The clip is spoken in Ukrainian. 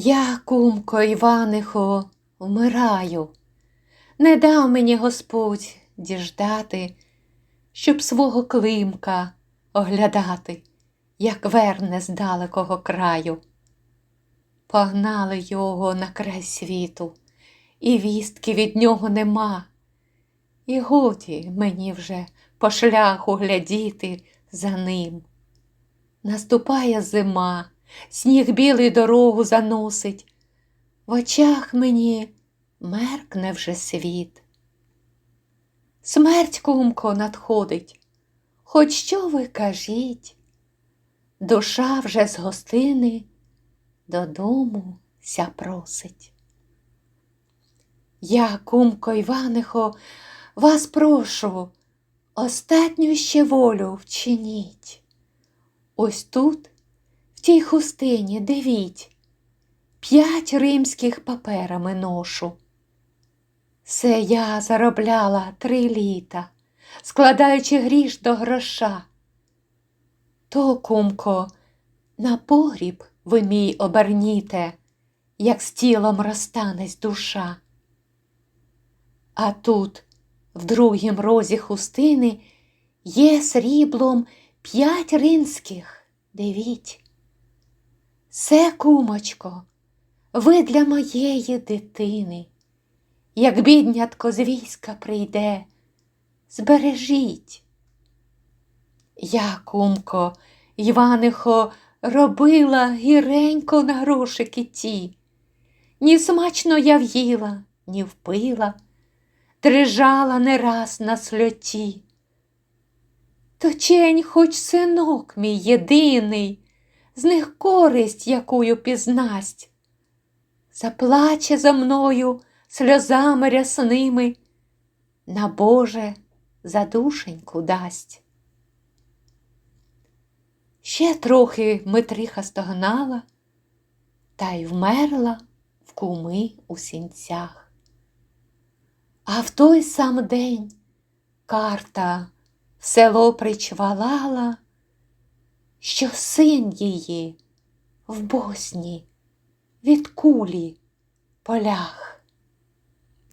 Я, кумко Іванихо, вмираю. Не дав мені Господь діждати, щоб свого климка оглядати, як верне з далекого краю. Погнали його на край світу, і вістки від нього нема. І годі мені вже по шляху глядіти за ним. Наступає зима, сніг білий дорогу заносить, в очах мені меркне вже світ. Смерть, кумко, надходить, хоч що ви кажіть, душа вже з гостини додому ся просить. Я, кумко Іванихо, вас прошу, остатню ще волю вчиніть. Ось тут, тій хустині, дивіть, п'ять римських паперами ношу. Це я заробляла три літа, складаючи гріш до гроша. То, кумко, на погріб ви мій оберніте, як з тілом розтанець душа. А тут, в другім розі хустини, є сріблом п'ять ринських, дивіть. Се, кумочко, ви для моєї дитини, як біднятко з війська прийде, збережіть. Я, кумко, Іванихо, робила гіренько на грошики ті. Ні смачно я в'їла, ні впила, дрижала не раз на сльоті. Точень хоч синок мій єдиний, з них користь якою пізнасть, заплаче за мною сльозами рясними, на Боже за душеньку дасть. Ще трохи Митриха стогнала та й вмерла в куми у сінцях. А в той сам день карта в село причвалала, що син її в Босні від кулі полях.